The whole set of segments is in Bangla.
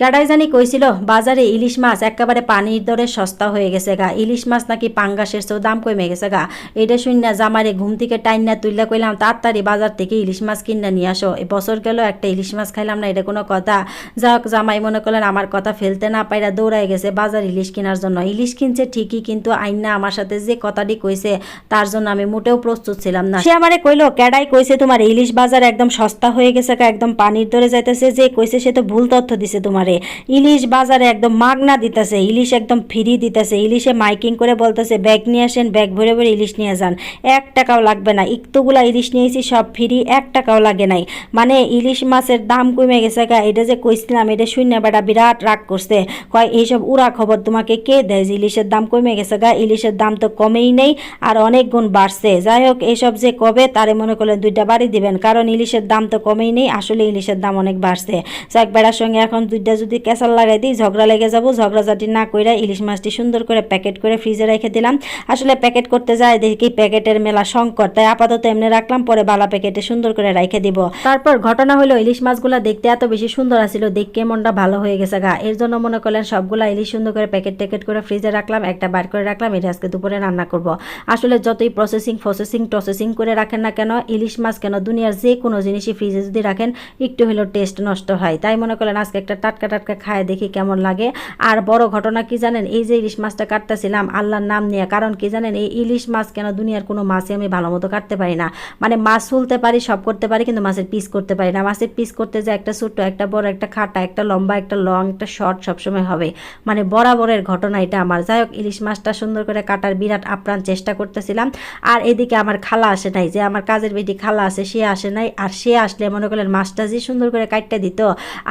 কেডাই জানি কইছিল বাজারে ইলিশ মাছ একেবারে পানির দরে সস্তা হয়ে গেছে গা। ইলিশ মাছ নাকি পাঙ্গাসের চেয়েও দাম কমে গেছে গা। এটা শুননা জামারে ঘুম থেকে টাইন না তুইলা কইলাম তাড়াতাড়ি বাজার থেকে ইলিশ মাছ কিনা নিয়ে আসো। এ বছর গেল একটা ইলিশ মাছ খাইলাম না এটা কোনো কথা। যাক জামাই মনে করলেন আমার কথা ফেলতে না পাইরা দৌড়াই গেছে বাজার ইলিশ কেনার জন্য। ইলিশ কিনছে ঠিকই কিন্তু আইনা আমার সাথে যে কথাটি কইছে তার জন্য আমি মোটেও প্রস্তুত ছিলাম না। সে আমারে কইলো কেডাই কইছে তোমার ইলিশ বাজার একদম সস্তা হয়ে গেছে গা, একদম পানির দরে যাইতেছে যে কইছে সে তো ভুল তথ্য দিছে তোমারে। ইলিশ বাজারে একদম মাগনা দিতেছে, ইলিশ একদম ফ্রি দিতেছে। ইলিশে মাইকিং করে বলতেছে, ব্যাগ নিয়ে আসেন, ব্যাগ ভরে ভরে ইলিশ নিয়ে যান। এক টাকাও লাগবে না। ইকতুগুলা ইলিশ নিয়েছি সব ফ্রি, এক টাকাও লাগে নাই। মানে ইলিশ মাছের দাম কমে গেছে গা, এটা যে কইছিলাম, এটা শূন্য বেটা বিরাট রাগ করছে। কয়, এইসব উড়া খবর তোমাকে কে দেয় যে ইলিশের দাম কমে গেছে গা? ইলিশের দাম তো কমেই নেই আর অনেক গুণ বাড়ছে। যাই হোক এইসব যে কবে তারে মনে করলেন দুইটা বাড়ি দিবেন, কারণ ইলিশের দাম তো কমেই নেই, আসলে ইলিশের দাম অনেক বাড়ছে। যাক বেড়ার সঙ্গে এখন দুইটা যদি কেঁচাল লাগাই দিই, ঝগড়া লেগে যাব। ঝগড়াঝাটি না কইরা ইলিশ মাছটি সুন্দর করে প্যাকেট করে ফ্রিজে রেখে দিলাম। আসলে প্যাকেট করতে যায়, দেখি প্যাকেটের মেলা সংকট। তাই আপাতত এমনি রাখলাম, পরে বালা প্যাকেটে সুন্দর করে রেখে দিব। তারপর ঘটনা হলো ইলিশ মাছগুলা দেখতে এত বেশি সুন্দর আছিল, দেখে মনটা ভালো হয়ে গেছে গা। এর জন্য মনে করলেন সবগুলা ইলিশ সুন্দর করে প্যাকেট ট্যাকেট করে ফ্রিজে রাখলাম, একটা বার করে রাখলাম, এটা আজকে দুপুরে রান্না করব। আসলে যতই প্রসেসিং প্রসেসিং প্রসেসিং করে রাখেন না কেন, ইলিশ মাছ কেন দুনিয়ার যে কোনো জিনিসই ফ্রিজে যদি রাখেন, একটু হলেও টেস্ট নষ্ট হয়। তাই মনে করলেন আজকে একটা টাটকা টাটকা খায়, দেখি কেমন লাগে। আর বড় ঘটনা কি জানেন? এই যে ইলিশ মাছটা কাটতেছিলাম, আল্লাহর নাম নিয়ে, কারণ কি জানেন? এই ইলিশ মাছ কেন দুনিয়ার কোনো মাছই আমি ভালো মতো কাটতে পারি না। মানে মাছ তুলতে পারি, সব করতে পারি, কিন্তু মাছের পিস করতে পারি না। মাছের পিস করতে যে একটা ছোট্ট, একটা বড়, একটা খাটা, একটা লম্বা, একটা লং, একটা শর্ট সবসময় হবে। মানে বরাবরের ঘটনা এটা আমার। যাই হোক, ইলিশ মাছটা সুন্দর করে কাটার বিরাট আপ্রাণ চেষ্টা করতেছিলাম। আর এদিকে আমার খালা আসে নাই, যে আমার কাজের বেটি খালা আসে, সে আসে নাই। আর সে আসলে মনে করলেন মাছটা যে সুন্দর করে কাটতে দিত,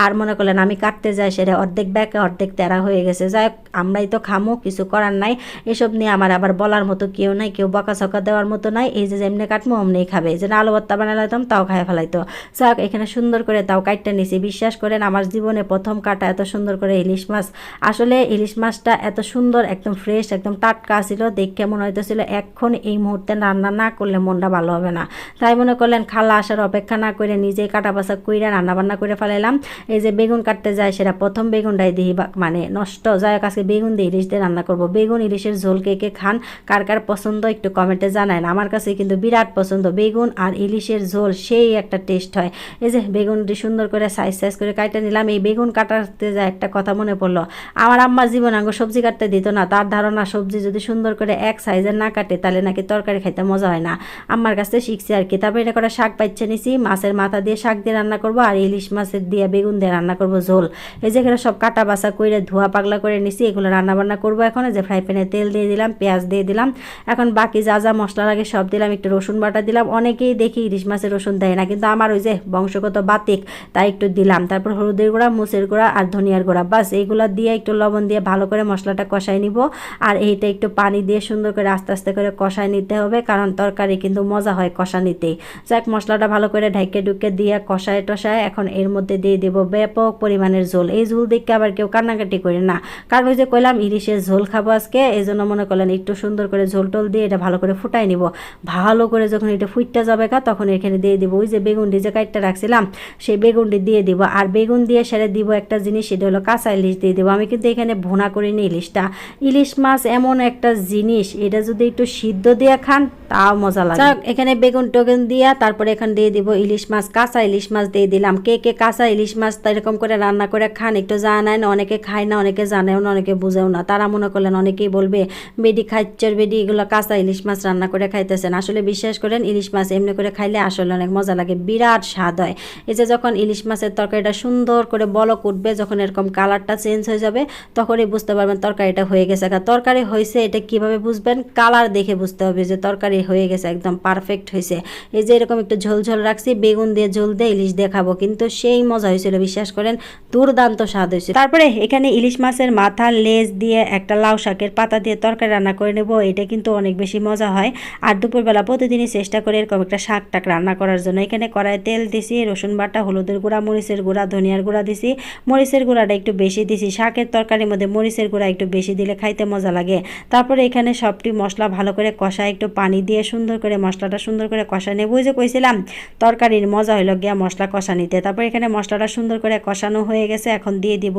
আর মনে করলেন আমি কাটতে যাই সেটা অর্ধেক ব্যাকে, অর্ধেক তেরা হয়ে গেছে। যাই আমরাই তো খামো, কিছু করার নাই। এসব নিয়ে আমার আবার বলার মতো কেউ নাই, কেউ বকা ছকা দেওয়ার মতো নাই। এই যে যেমনি কাটমো অমনি খাবে। যে আলু ভর্তা বানালাম তাও খাই ফেলাইতো। যাক এখানে সুন্দর করে তাও কাটতে নিছি। বিশ্বাস করেন, আমার জীবনে প্রথম কাটা এত সুন্দর করে ইলিশ মাছ। আসলে ইলিশ মাছটা এত সুন্দর, একদম ফ্রেশ একদম টাটকা ছিল। দেখে মনে হইতেছিল, এখন এই মুহূর্তে রান্না না করলে মনটা ভালো হবে না। তাই মনে করলেন, খালা আসার অপেক্ষা না করে নিজেই কাটা বাসা কইরা রান্না বান্না করে ফেলাইলাম। এই যে বেগুন কাটতে যায় সেটা প্রথম বেগুনটাই দিই মানে নষ্ট যায় আজকে বেগুন দিয়ে ইলিশ দিয়ে রান্না করব। বেগুন, ইলিশের ঝোল কে কে খান, কার কার পছন্দ একটু কমেন্টে জানায় না আমার কাছে কিন্তু বিরাট পছন্দ বেগুন আর ইলিশের ঝোল, সেই একটা টেস্ট হয়। এই যে বেগুনটি সুন্দর করে সাইজ সাইজ করে কাটে নিলাম, এই বেগুন কাটাতে যায় একটা কথা মনে পড়ল, আমার আম্মা জীবন আঙ্গ সবজি কাটতে দিত না। তার ধারণা, সবজি যদি সুন্দর করে এক সাইজের না কাটে, তাহলে নাকি তরকারি খাইতে মজা হয় না। আম্মার কাছে শিখছি আর কি। তারপরে এটা করে শাক পাইছে নিছি, মাছের মাথা দিয়ে শাক দিয়ে রান্না করব আর ইলিশ মাছের দিয়ে বেগুন দিয়ে রান্না করব ঝোল। এই যে এখানে সব কাটা বাসা করে ধোয়া পাগলা করে নিছি, এগুলো রান্না বান্না করব এখন। যে ফ্রাই প্যানে তেল দিয়ে দিলাম, পেঁয়াজ দিয়ে দিলাম। এখন বাকি যা যা মশলা লাগে সব দিলাম, একটু রসুন বাটা দিলাম। অনেকেই দেখি ইলিশ মাছের রসুন দেয় না, কিন্তু আমার ওই যে বংশগত বাতিক, তাই একটু দিলাম। তারপর হলুদের গুঁড়া মুসের গুঁড়া আর ধনিয়ার গুঁড়া। বাস এইগুলো দিয়ে একটু লবণ দিয়ে ভালো করে মশলাটা কষাই নিব। আর এইটা একটু পানি দিয়ে সুন্দর করে আস্তে আস্তে করে কষাই নিতে হবে, কারণ তরকারি কিন্তু মজা হয় কষা নিতেই যাক, মশলাটা ভালো করে ঢাইকে ডুকে দিয়ে কষায় টষায় এখন এর মধ্যে দিয়ে দেবো ব্যাপক পরিমাণের ঝোল এই ঝোল দেখে আবার কেউ কান্নাকাটি করে। না, কারণ ওই যে কইলাম, ইলিশের ঝোল খাব আজকে এই জন্য মনে করলেন একটু সুন্দর করে ঝোল টোল দিয়ে এটা ভালো করে ফুটাই নিব। ভালো করে যখন এটা ফুটতে যাবে কা তখন এখানে দিয়ে দিব। ওই যে বেগুনটি যে কাটতে রাখছিলাম, সেই বেগুনটি দিয়ে দিব। আর বেগুন দিয়ে সেরে দিব একটা জিনিস, সেটা হলো কাঁচা ইলিশ দিয়ে দিব। আমি কিন্তু এখানে ভুনা করিনি ইলিশটা। ইলিশ মাছ এমন একটা জিনিস, এটা যদি একটু সিদ্ধ দিয়ে খান, তাও মজা লাগে। এখানে বেগুন টোগুন দিয়া তারপরে এখানে দিয়ে দিব ইলিশ মাছ, কাঁচা ইলিশ মাছ দিয়ে দিলাম। কে কে কাঁচা ইলিশ মাছ তা এরকম করে রান্না করে খান, একটু জানায় না, অনেকে খায় না, অনেকে জানেও না, অনেকে বুঝেও না। তারা মনে করলেন অনেকেই বলবে, বেডি খাচ্চর বেডি, এগুলো কাঁচা ইলিশ মাছ রান্না করে খাইতেছেন। আসলে বিশ্বাস করেন, ইলিশ মাছ এমনি করে খাইলে আসলে অনেক মজা লাগে, বিরাট স্বাদ হয়। এই যে যখন ইলিশ মাছের তরকারিটা সুন্দর করে বলক উঠবে, যখন এরকম কালারটা চেঞ্জ হয়ে যাবে, তখনই বুঝতে পারবেন তরকারিটা হয়ে গেছে। তরকারি হয়েছে এটা কীভাবে বুঝবেন? কালার দেখে বুঝতে হবে যে তরকারি হয়ে গেছে, একদম পারফেক্ট হয়েছে। এই যে এরকম একটু ঝোল ঝোল রাখছি, বেগুন দিয়ে ঝোল দিয়ে ইলিশ দেখাবো কিন্তু সেই মজা হয়েছিল, বিশ্বাস করেন দুর্দান্ত স্বাদ হয়েছে। তারপরে এখানে ইলিশ মাছের মাথা, লেজ দিয়ে একটা লাউ শাকের পাতা দিয়ে তরকারি রান্না করে নেব, এটা কিন্তু অনেক বেশি মজা হয়। আর দুপুরবেলা প্রতিদিনই চেষ্টা করে এরকম একটা শাক টাক রান্না করার জন্য। এখানে কড়াই তেল দিছি, রসুন বাটা, হলুদের গুঁড়া, মরিচের গুঁড়া, ধনিয়ার গুঁড়া দিছি। মরিচের গুঁড়াটা একটু বেশি দিছি, শাকের তরকারির মধ্যে মরিচের গুঁড়া একটু বেশি দিলে খাইতে মজা লাগে। তারপরে এখানে সবটি মশলা ভালো করে কষা একটু পানি দিয়ে সুন্দর করে মশলাটা সুন্দর করে কষা নেব। যে কইছিলাম, তরকারির মজা হইল গিয়া মশলা কষা নিতে। তারপর এখানে মশলাটা সুন্দর করে কষানো হয়ে গেছে। গেছে, এখন দিয়ে দিব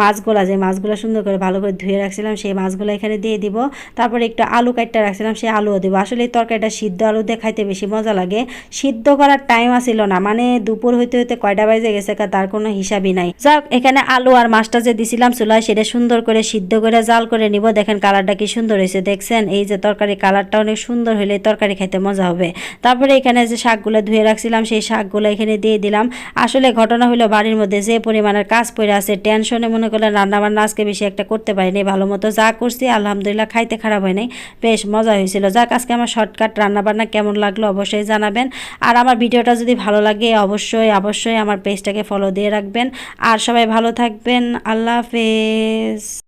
মাছগুলা, যে মাছগুলো সুন্দর করে ভালো করে ধুয়ে রাখছিলাম, সেই মাছগুলো এখানে দিয়ে দিব। তারপরে একটু আলু কাটটা রাখছিলাম, সেই আলুও দেবো। আসলে তরকারিটা সিদ্ধ আলু দিয়ে খাইতে বেশি মজা লাগে। সিদ্ধ করার টাইম আসিল না মানে দুপুর হইতে হইতে কয়টা বাজে গেছে তার কোনো হিসাবই নাই। যাক, এখানে আলু আর মাছটা যে দিছিলাম চুলায়, সেটা সুন্দর করে সিদ্ধ করে জাল করে নিব। দেখেন কালারটা কি সুন্দর হয়েছে, দেখছেন? এই যে তরকারি কালারটা অনেক সুন্দর হলে তরকারি খাইতে মজা হবে। তারপরে এখানে যে শাকগুলো ধুয়ে রাখছিলাম, সেই শাকগুলো এখানে দিয়ে দিলাম। আসলে ঘটনা হলো বাড়ির মধ্যে যে পরিমাণের কাজ পড়ে আছে, টেনশনে মনে করলেন রান্না বান্না আজকে বেশি একটা করতে পারিনি ভালো মতো যা করছি আলহামদুলিল্লাহ খাইতে খারাপ হয় নাই, বেশ মজা হয়েছিল। যাক, আজকে আমার শর্টকাট রান্নাবান্না কেমন লাগল অবশ্যই জানাবেন। আর আমার ভিডিওটা যদি ভালো লাগে অবশ্যই অবশ্যই আমার পেজটাকে ফলো দিয়ে রাখবেন। আর সবাই ভালো থাকবেন, আল্লাহ হাফেজ।